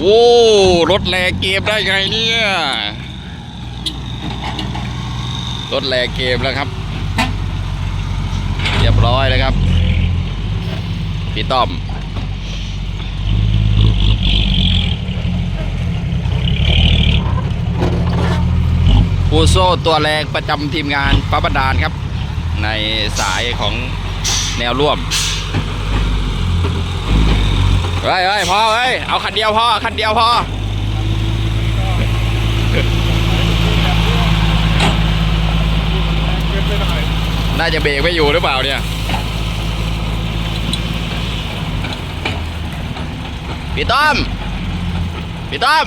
โอ้รถแลเกมได้ไงเนี่ย รถแลเกมแล้วครับ เรียบร้อยแล้วครับ พี่ต้อมปูโซ่ตัวแรงประจำทีมงานป้าบดาลครับ ในสายของแนวร่วม เฮ้ยเฮ้ยพอเฮ้ยเอาคันเดียวพอคันเดียวพอน่าจะเบรกไม่อยู่หรือเปล่าเนี่ยพี่ต้อมพี่ต้อม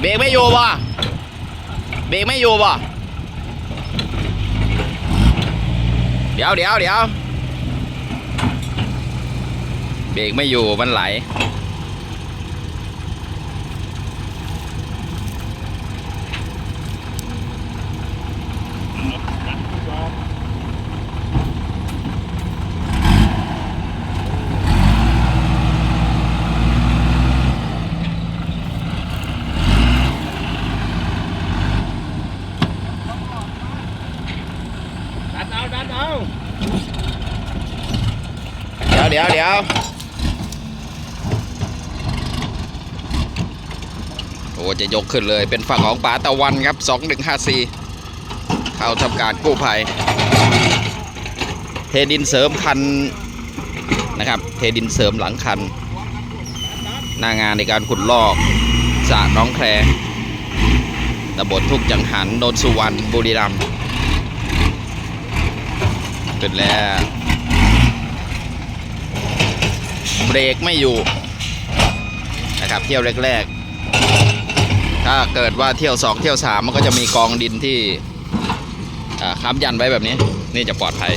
เบรกไม่อยู่ป่ะเบรกไม่อยู่ป่ะเดี๋ยวเดี๋ยวเดี๋ยว เบรกไม่อยู่มันไหลดันเอาดันเอา เดี๋ยวเดี๋ยวเดี๋ยว โอ้จะยกขึ้นเลยเป็นฝั่งของป๋าตะวันครับ 2154 เข้าทำการกู้ภัย เทดินเสริมคันนะครับ เทดินเสริมหลังคัน หน้างานในการขุดลอกสระน้องแครตำบลทุกจังหันโนนสุวรรณบุรีรัมย์เป็นแล้วเบรกไม่อยู่นะครับเที่ยวแรกๆ ถ้าเกิดว่าเที่ยว2เที่ยว3มันก็จะมีกองดินที่ค้ำยันไว้แบบนี้ นี่จะปลอดภัย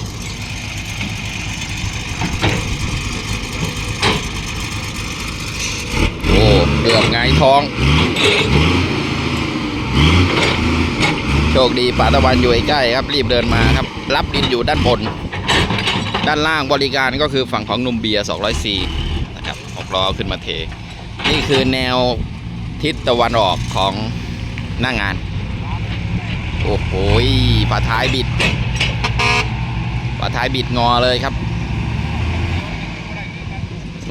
โอ้เกือบไงท้อง โชคดีป่าตะวันอยู่ใกล้ครับ รีบเดินมาครับ รับดินอยู่ด้านบน ด้านล่างบริการก็คือฝั่งของนุ่มเบียร์200นะครับหกล้อขึ้นมาเท นี่คือแนว ทิศตะวันออกของหน้างาน โอ้โหฝาท้ายบิดฝาท้ายบิดงอเลยครับ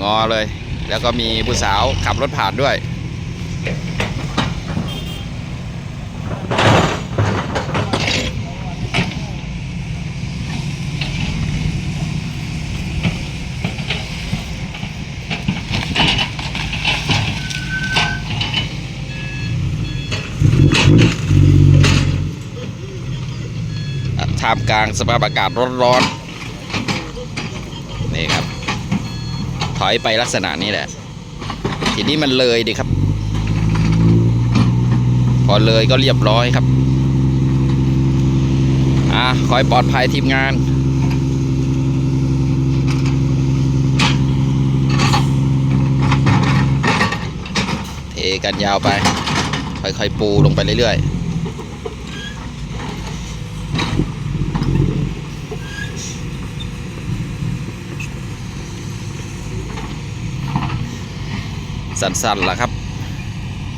งอเลย แล้วก็มีผู้สาวขับรถผ่านด้วย ท่ามกลางสภาพอากาศร้อนๆนี่ครับ ถอยไปลักษณะนี้แหละ ทีนี้มันเลยดิครับ พอเลยก็เรียบร้อยครับ อะคอยปลอดภัยทีมงานเทกันยาวไป ค่อยๆปูลงไปเรื่อยๆ สั้นๆล่ะครับ